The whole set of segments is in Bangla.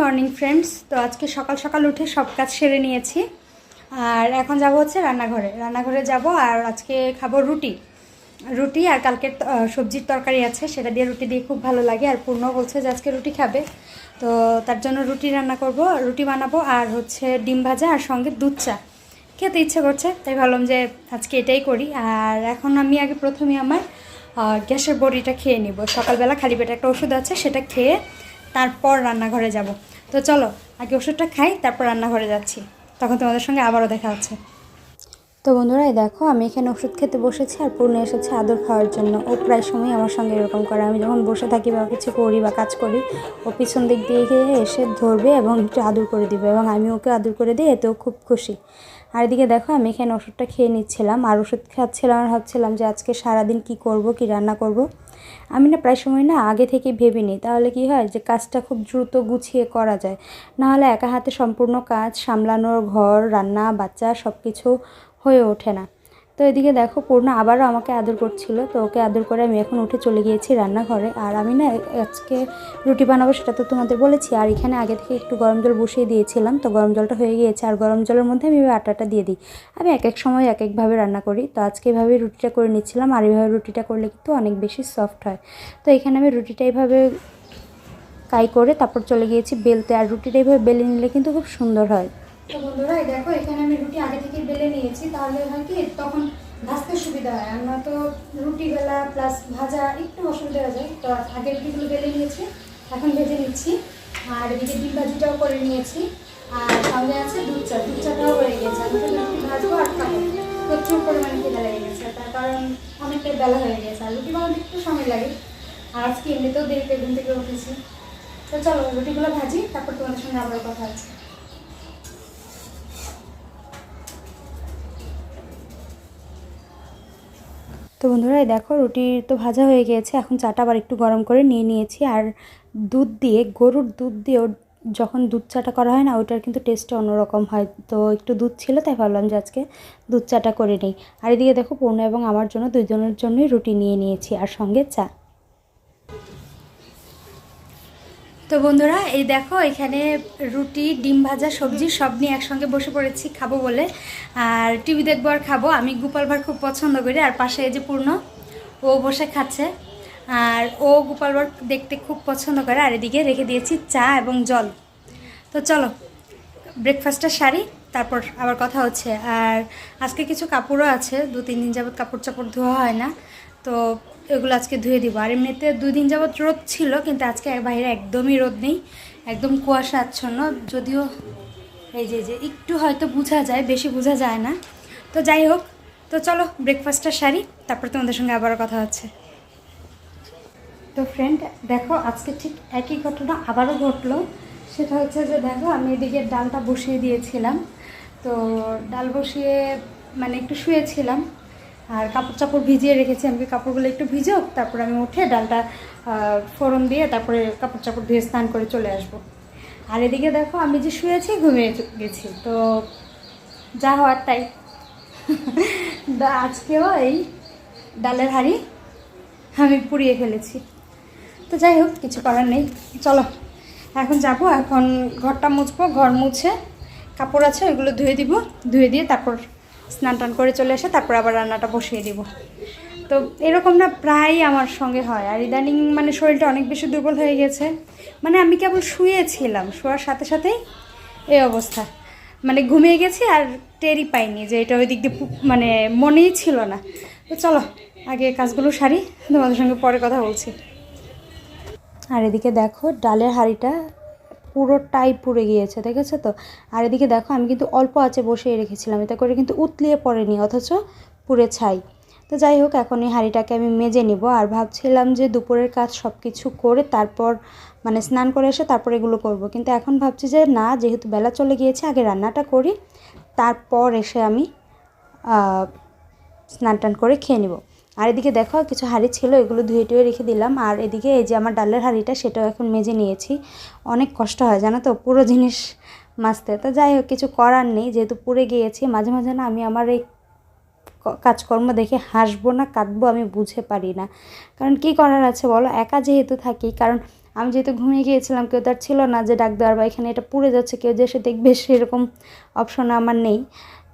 মর্নিং ফ্রেন্ডস তো আজকে সকাল সকাল উঠে সব কাজ সেরে নিয়েছি। আর এখন যাব হচ্ছে রান্নাঘরে। রান্নাঘরে যাব আর আজকে খাব রুটি। রুটি আর কালকের সবজির তরকারি আছে, সেটা দিয়ে রুটি দিয়ে খুব ভালো লাগে। আর পূর্ণ বলছে যে আজকে রুটি খাবে। তো তার জন্য রুটি রান্না করব, রুটি বানাবো আর হচ্ছে ডিম ভাজা আর সঙ্গে দুধ চা। খেতে ইচ্ছে করছে, তাই ভাবলাম যে আজকে এটাই করি। আর এখন আমি আগে প্রথমে আমার গ্যাসের বড়িটা খেয়ে নিব। সকালবেলা খালি পেটে একটা ওষুধ আছে, সেটা খেয়ে তারপর রান্নাঘরে যাব। তো চলো, আগে ওষুধটা খাই, তারপর রান্নাঘরে যাচ্ছি। তখন তোমাদের সঙ্গে আবারও দেখা হচ্ছে। তো বন্ধুরা দেখো, আমি এখানে ওষুধ খেতে বসেছি আর পূর্ণ এসেছে আদর খাওয়ার জন্য। ও প্রায় সময় আমার সঙ্গে এরকম করে। আমি যখন বসে থাকি বা কিছু করি বা কাজ করি, ও পিছন দিক দিয়ে এসে ধরবে এবং একটু আদর করে দিবে এবং আমি ওকে আদর করে দিই এতেও খুব খুশি। আর এদিকে দেখো, আমি এখানে ওষুধটা খেয়ে নিচ্ছিলাম আর ওষুধ খাচ্ছিলাম আর ভাবছিলাম যে আজকে সারাদিন কি করব, কি রান্না করব। আমি না প্রায় সময় না আগে থেকে ভেবে নিই তাহলে কি হয় যে কাজটা খুব দ্রুত গুছিয়ে করা যায়। নাহলে একা হাতে সম্পূর্ণ কাজ, সামলানোর ঘর, রান্না, বাচ্চা সব কিছু হয়ে ওঠে না। তো এদিকে দেখো, পূর্ণ আবারও আমাকে আদর করছিল। তো ওকে আদর করে আমি এখন উঠে চলে গিয়েছি রান্নাঘরে। আর আমি না, আজকে রুটি বানাবো সেটা তো তোমাদের বলেছি। আর এখানে আগে থেকে একটু গরম জল বসিয়ে দিয়েছিলাম। তো গরম জলটা হয়ে গিয়েছে। আর গরম জলের মধ্যে আমি আটাটা দিয়ে দিই। আমি এক এক সময় এক একভাবে রান্না করি। তো আজকে এভাবে রুটিটা করে নিচ্ছিলাম। আর এইভাবে রুটিটা করলে কিন্তু অনেক বেশি সফট হয়। তো এখানে আমি রুটিটা এইভাবে কাই করে তারপর চলে গিয়েছি বেলতে। আর রুটিটা এইভাবে বেলে নিলে কিন্তু খুব সুন্দর হয়। তো বন্ধুরা, এই দেখো, এখানে আমি রুটি আগে থেকে বেলে নিয়েছি। তাহলে হয় কি, তখন ভাজতে সুবিধা হয়। আমরা তো রুটি বেলা প্লাস ভাজা একটু অসুবিধা হয়ে যায়। তো আগে রুটিগুলো বেলে নিয়েছি, এখন ভেজে নিচ্ছি। আর এদিকে ডিম ভাজিটাও করে নিয়েছি। আর সঙ্গে আছে দুধ চা দুধ চাটাও হয়ে গেছে। আমি শুধু রুটি ভাজবো আর খাব। প্রচুর পরিমাণে খেতে লেগে গেছে। তার কারণ অনেকটা বেলা হয়ে গেছে। আর রুটি বানাতে একটু সময় লাগে। আর আজকে এমনিতেও দেরিতে ঘুম থেকে উঠেছি। তো চলো, রুটিগুলো ভাজি, তারপর তোমাদের সঙ্গে আবার কথা আছে তো বন্ধুরা দেখো, রুটি তো ভাজা হয়ে গিয়েছে। এখন চাটা আবার একটু গরম করে নিয়ে নিয়েছি। আর দুধ দিয়ে, গরুর দুধ দিয়েও যখন দুধ চাটা করা হয় না, ওইটার কিন্তু টেস্টটা অন্যরকম হয়। তো একটু দুধ ছিল, তাই ভাবলাম যে আজকে দুধ চাটা করে নিই। আর এদিকে দেখো, পূর্ণ এবং আমার জন্য দুজনের জন্যই রুটি নিয়ে নিয়েছি, আর সঙ্গে চা। তো বন্ধুরা, এই দেখো, এখানে রুটি, ডিম ভাজা, সবজি সব নিয়ে একসঙ্গে বসে পড়েছি খাব বলে। আর টিভি দেখব আর খাব। আমি গোপাল ভাঁড় খুব পছন্দ করি। আর পাশে এই যে পূর্ণ, ও বসে খাচ্ছে। আর ও গোপাল ভাঁড় দেখতে খুব পছন্দ করে। আর এদিকে রেখে দিয়েছি চা এবং জল। তো চলো ব্রেকফাস্টটা সারি, তারপর আবার কথা হচ্ছে। আর আজকে কিছু কাপড়ও আছে দু তিন দিন যাবত কাপড় চাপড় ধোয়া হয় না। তো এগুলো আজকে ধুয়ে দিব। আর এমনিতে দুই দিন যাবত রোদ ছিল, কিন্তু আজকে এক বাইরে একদমই রোদ নেই, একদম কুয়াশা আচ্ছন্ন যদিও এই যে যে, একটু হয়তো বোঝা যায়, বেশি বোঝা যায় না। তো যাই হোক, তো চলো ব্রেকফাস্টটা সারি, তারপর তোমাদের সঙ্গে আবারও কথা হচ্ছে। তো ফ্রেন্ড দেখো আজকে ঠিক একই ঘটনা আবারও ঘটলো। সেটা হচ্ছে যে, দেখো আমি এদিকে ডালটা বসিয়ে দিয়েছিলাম। তো ডাল বসিয়ে মানে একটু শুয়েছিলাম। আর কাপড় চাপড় ভিজিয়ে রেখেছি, আমি কাপড়গুলো একটু ভিজোক, তারপরে আমি উঠে ডালটা ফোড়ন দিয়ে তারপরে কাপড় চাপড় ধুয়ে স্নান করে চলে আসব। আর এদিকে দেখো, আমি যে শুয়েছি, ঘুমিয়ে গেছি। তো যা হওয়ার তাই। আজকেও এই ডালের হাঁড়ি আমি পুড়িয়ে ফেলেছি। তো যাই হোক, কিছু করার নেই। চলো, এখন যাব। এখন ঘরটা মুছবো, ঘর মুছে, কাপড় আছে, ওইগুলো ধুয়ে দিব, ধুয়ে দিয়ে তারপর স্নান টান করে চলে এসে তারপর আবার রান্নাটা বসিয়ে দিব। তো এরকম না প্রায়ই আমার সঙ্গে হয়। আর ইদানিং মানে শরীরটা অনেক বেশি দুর্বল হয়ে গেছে। মানে আমি কেবল শুয়েছিলাম। শোয়ার সাথে সাথেই এই অবস্থা। মানে ঘুমিয়ে গেছি আর টেরই পাইনি যে এটা ওই দিক দিয়ে মানে মনেই ছিল না। তো চলো, আগে কাজগুলো সারি, তোমাদের সঙ্গে পরে কথা বলছি। আর এদিকে দেখো, ডালের হাঁড়িটা পুরোটাই পুড়ে গিয়েছে, দেখেছ তো? আর এদিকে দেখো, আমি কিন্তু অল্প আছে বসিয়ে রেখেছিলাম, এতে করে কিন্তু উতলিয়ে পড়েনি, অথচ পুড়ে ছাই। তো যাই হোক, এখন এই হাঁড়িটাকে আমি মেজে নিব, আর ভাবছিলাম যে দুপুরের কাজ সব কিছু করে তারপর মানে স্নান করে এসে তারপর এগুলো করব। কিন্তু এখন ভাবছি যে না, যেহেতু বেলা চলে গিয়েছে, আগে রান্নাটা করি, তারপর এসে আমি স্নান টান করে খেয়ে নিব। আর এদিকে দেখো, কিছু হাঁড়ি ছিল, এগুলো ধুয়ে টুয়ে রেখে দিলাম। আর এদিকে এই যে আমার ডালের হাঁড়িটা, সেটাও এখন মেজে নিয়েছি। অনেক কষ্ট হয়, জানো তো, পুরো জিনিস মাছতে তো যাই হোক, কিছু করার নেই, যেহেতু পুড়ে গিয়েছি, মাঝে মাঝে না আমি আমার এই কাজকর্ম দেখে হাসবো না, কাঁদবো, আমি বুঝে পারি না। কারণ কি করার আছে বলো? একা যেহেতু থাকি, কারণ আমি যেহেতু ঘুমিয়ে গিয়েছিলাম, কেউ তার ছিল না যে ডাক দেওয়ার বা এখানে এটা পুড়ে যাচ্ছে, কেউ যে এসে দেখবে, সেরকম অপশন আমার নেই।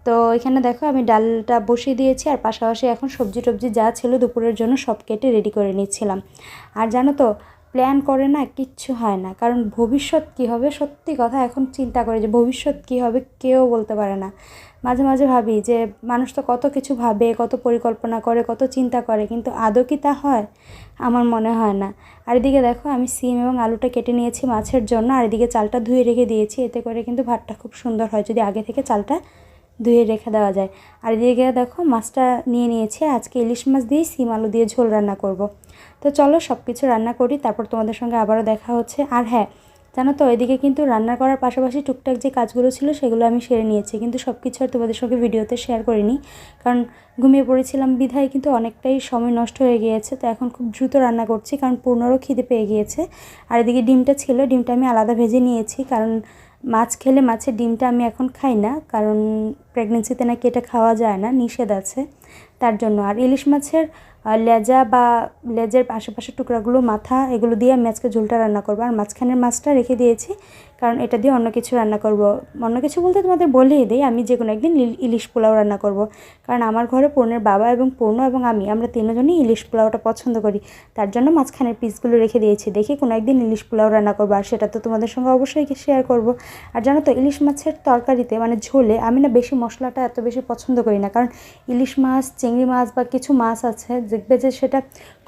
তো এখানে দেখো আমি ডালটা বসিয়ে দিয়েছি, আর পাশাপাশি এখন সবজি টবজি যা ছিল দুপুরের জন্য সব কেটে রেডি করে নিচ্ছিলাম। আর জানো তো প্ল্যান করে না কিচ্ছু হয় না, কারণ ভবিষ্যৎ কী হবে? সত্যি কথা এখন চিন্তা করে যে ভবিষ্যৎ কী হবে কেউ বলতে পারে না। মাঝে মাঝে ভাবি যে মানুষ তো কত কিছু ভাবে, কত পরিকল্পনা করে, কত চিন্তা করে, কিন্তু আদৌ কি তা হয়? আমার মনে হয় না। আর এদিকে দেখো আমি সিম এবং আলুটা কেটে নিয়েছি মাছের জন্য, আর এদিকে চালটা ধুয়ে রেখে দিয়েছি, এতে করে কিন্তু ভাতটা খুব সুন্দর হয়। যদি আগে থেকে চালটা ধুয়ে রেখে দেওয়া যায়। আর এদিকে দেখো মাছটা নিয়ে নিয়েছি। আজকে ইলিশ মাছ দিয়ে সিম আলু দিয়ে ঝোল রান্না করব। তো চলো সব কিছু রান্না করি, তারপর তোমাদের সঙ্গে আবারও দেখা হচ্ছে। আর হ্যাঁ জানো তো, এদিকে কিন্তু রান্না করার পাশাপাশি টুকটাক যে কাজগুলো ছিল সেগুলো আমি সেরে নিয়েছি। কিন্তু সব কিছু আর তোমাদের সঙ্গে ভিডিওতে শেয়ার করিনি। কারণ ঘুমিয়ে পড়েছিলাম বিধায় কিন্তু অনেকটাই সময় নষ্ট হয়ে গিয়েছে। তো এখন খুব দ্রুত রান্না করছি, কারণ পূর্ণরও খিদে পেয়ে গিয়েছে। আর এদিকে ডিমটা ছিল, ডিমটা আমি আলাদা ভেজে নিয়েছি। কারণ মাছ খেলে মাছের ডিমটা আমি এখন খাই না, কারণ প্রেগনেন্সিতে নাকি এটা খাওয়া যায় না, নিষেধ আছে। তার জন্য। আর ইলিশ মাছের লেজা বা লেজের আশেপাশের টুকরাগুলো, মাথা, এগুলো দিয়ে আমি আজকে ঝোলটা রান্না করব। আর মাঝখানের মাছটা রেখে দিয়েছি, কারণ এটা দিয়ে অন্য কিছু রান্না করব। অন্য কিছু বলতে তোমাদের বলেই দিই, আমি যে কোনো একদিন ইলিশ পোলাও রান্না করব। কারণ আমার ঘরে পূর্ণের বাবা এবং পূর্ণ এবং আমি, আমরা তিনজনই ইলিশ পোলাওটা পছন্দ করি। তার জন্য মাঝখানের পিসগুলো রেখে দিয়েছি, দেখি কোনো একদিন ইলিশ পোলাও রান্না করব। আর সেটা তো তোমাদের সঙ্গে অবশ্যই শেয়ার করব। আর জানো তো, ইলিশ মাছের তরকারিতে মানে ঝোলে, আমি না বেশি মশলাটা এত বেশি পছন্দ করি না। কারণ ইলিশ মাছ চিংড়ি মাছ বা কিছু মাছ আছে, দেখবে যে সেটা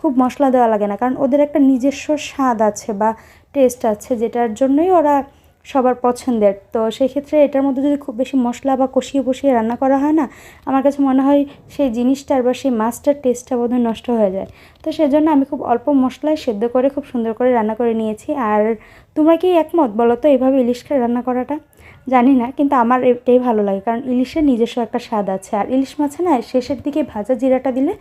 খুব মশলা দেওয়া লাগে না। কারণ ওদের একটা নিজস্ব স্বাদ আছে বা টেস্ট আছে যেটার জন্যই ওরা সবার পছন্দের। তো সেই ক্ষেত্রে এটার মধ্যে যদি খুব বেশি মশলা বা কষিয়ে বসিয়ে রান্না করা হয় না, আমার কাছে মনে হয় সেই জিনিসটার বা সেই মাছটার টেস্টটা বোধহয় নষ্ট হয়ে যায়। তো সেজন্য আমি খুব অল্প মশলায় সেদ্ধ করে, খুব সুন্দর করে রান্না করে নিয়েছি। আর তোমরা কি একমত বলো তো এভাবে ইলিশ রান্না করাটা? জানি না, কিন্তু আমার এটাই ভালো লাগে, কারণ ইলিশের নিজস্ব একটা স্বাদ আছে। আর ইলিশ মাছে না, শেষের দিকে ভাজা জিরাটা দিলে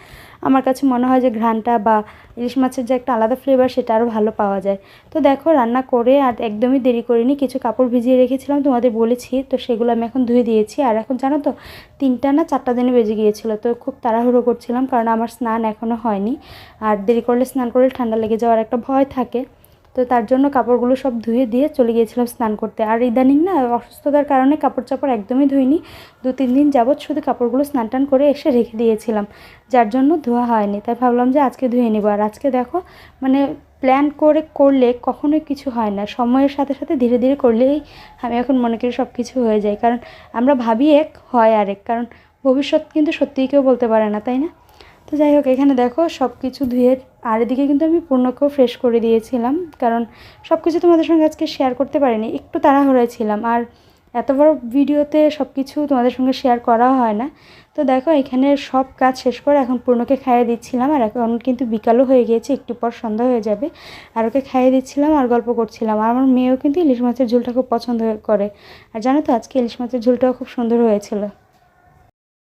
আমার কাছে মনে হয় যে ঘ্রাণটা বা ইলিশ মাছের যে একটা আলাদা ফ্লেভার সেটা আরও ভালো পাওয়া যায়। তো দেখো, রান্না করে আর একদমই দেরি করিনি, কিছু কাপড় ভিজিয়ে রেখেছিলাম, তোমাদের বলেছি, তো সেগুলো আমি এখন ধুয়ে দিয়েছি। আর এখন জানো তো, তিনটা না চারটা দিনে বেজে গিয়েছিল, তো খুব তাড়াহুড়ো করছিলাম, কারণ আমার স্নান এখনও হয়নি। আর দেরি করলে স্নান করলে ঠান্ডা লেগে যাওয়ার একটা ভয় থাকে। তো তার জন্য কাপড়গুলো সব ধুয়ে দিয়ে চলে গিয়েছিলাম স্নান করতে। আর ইদানিং না অসুস্থতার কারণে কাপড় চাপড় একদমই ধুইনি। দু, তিন দিন যাবৎ শুধু কাপড়গুলো স্নান টান করে এসে রেখে দিয়েছিলাম। যার জন্য ধোয়া হয়নি। তাই ভাবলাম যে আজকে ধুয়ে নেব। আর আজকে দেখো মানে প্ল্যান করে, করলে কখনোই কিছু হয় না। সময়ের সাথে সাথে ধীরে ধীরে করলেই আমি এখন মনে করি সব কিছু হয়ে যায়। কারণ আমরা ভাবি এক, হয় আরেক। কারণ ভবিষ্যৎ কিন্তু সত্যিই কেউ বলতে পারে না, তাই না? তো যাই হোক, এখানে দেখো সব কিছু ধুয়ে, আর এদিকে কিন্তু আমি পূর্ণকেও ফ্রেশ করে দিয়েছিলাম, কারণ সব কিছু তোমাদের সঙ্গে আজকে শেয়ার করতে পারিনি, একটু তাড়াহুড়োয় ছিলাম, আর এত বড় ভিডিওতে সব কিছু তোমাদের সঙ্গে শেয়ার করা হয় না। তো দেখো, এখানে সব কাজ শেষ করে এখন পূর্ণকে খাইয়ে দিচ্ছিলাম, আর এখন কিন্তু বিকালও হয়ে গিয়েছে, একটু পর সন্ধ্যা হয়ে যাবে, আর ওকে খাইয়ে দিচ্ছিলাম আর গল্প করছিলাম, আর আমার মেয়েও কিন্তু ইলিশ মাছের ঝোলটা খুব পছন্দ করে। আর জানো তো, আজকে ইলিশ মাছের ঝোলটাও খুব সুন্দর হয়েছিল।